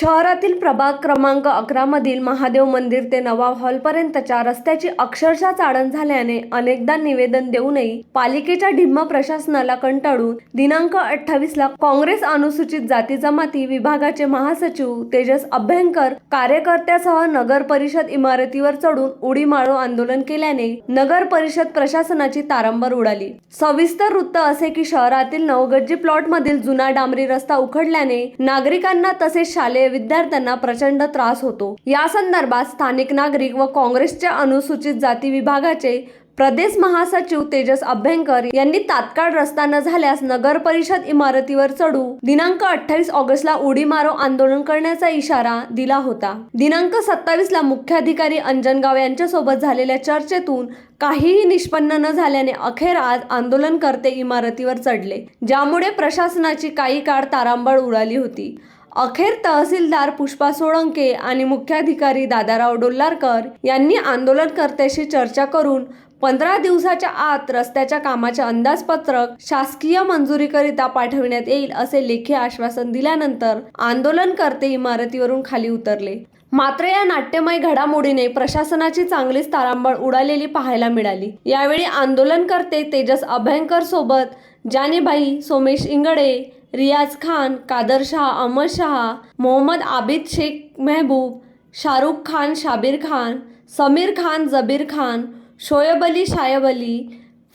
शहरातील प्रभाग क्रमांक अकरामधील महादेव मंदिर ते नवाब हॉलपर्यंतच्या रस्त्याची अक्षरशः चाळण झाल्याने अनेकदा निवेदन देऊनही पालिकेच्या ढिम्म प्रशासनाला कंटाळून दिनांक अठ्ठावीसला काँग्रेस अनुसूचित जाती जमाती विभागाचे महासचिव तेजस अभ्यंकर कार्यकर्त्यासह नगर परिषद इमारतीवर चढून उडी मारो आंदोलन केल्याने नगर परिषद प्रशासनाची तारंबर उडाली. सविस्तर वृत्त असे की शहरातील नवगज्जी प्लॉटमधील जुना डांबरी रस्ता उखडल्याने नागरिकांना तसेच शालेय विद्यार्थ्यांना प्रचंड त्रास होतो. या संदर्भात स्थानिक नागरिक व काँग्रेसच्या अनुसूचित जाती विभागाचे प्रदेश महासचिव तेजस अभ्यंकर यांनी तात्काळ रस्ता न झाल्यास नगर परिषद इमारतीवर चढू दिनांक अठ्ठावीस ऑगस्टला उडी मारो आंदोलन करण्याचा इशारा दिला होता. दिनांक सत्तावीस ला मुख्याधिकारी अंजनगाव यांच्यासोबत झालेल्या चर्चेतून काहीही निष्पन्न न झाल्याने अखेर आज आंदोलनकर्ते इमारतीवर चढले ज्यामुळे प्रशासनाची काही काळ तारांबळ उडाली होती. अखेर तहसीलदार पुष्पा सोळंके आणि मुख्याधिकारी दादाराव डोल्लारकर यांनी आंदोलनकर्त्याशी चर्चा करून पंधरा दिवसाच्या आत रस्त्याच्या कामाचे अंदाजपत्रक शासकीय मंजुरीकरिता पाठविण्यात येईल असे लेखी आश्वासन दिल्यानंतर आंदोलनकर्ते इमारतीवरून खाली उतरले. मात्र या नाट्यमय घडामोडीने प्रशासनाची चांगलीच तारांबळ उडालेली पाहायला मिळाली. यावेळी आंदोलनकर्ते तेजस अभयंकर सोबत जानेबाई सोमेश इंगडे रियाज खान कादर शाह अहमद शहा मोहम्मद आबिद शेख मेहबूब शाहरुख खान शाबीर खान समीर खान जबीर खान शोएब अली शायब अली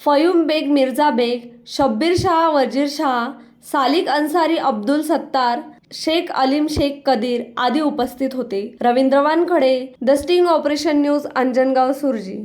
फयूम बेग मिर्झा बेग शब्बीर शाह वजीर शाह सालिक अन्सारी अब्दुल सत्तार शेख अलीम शेख कदीर आदी उपस्थित होते. Ravindra Wankhede the sting operation news Anjangaon Surji.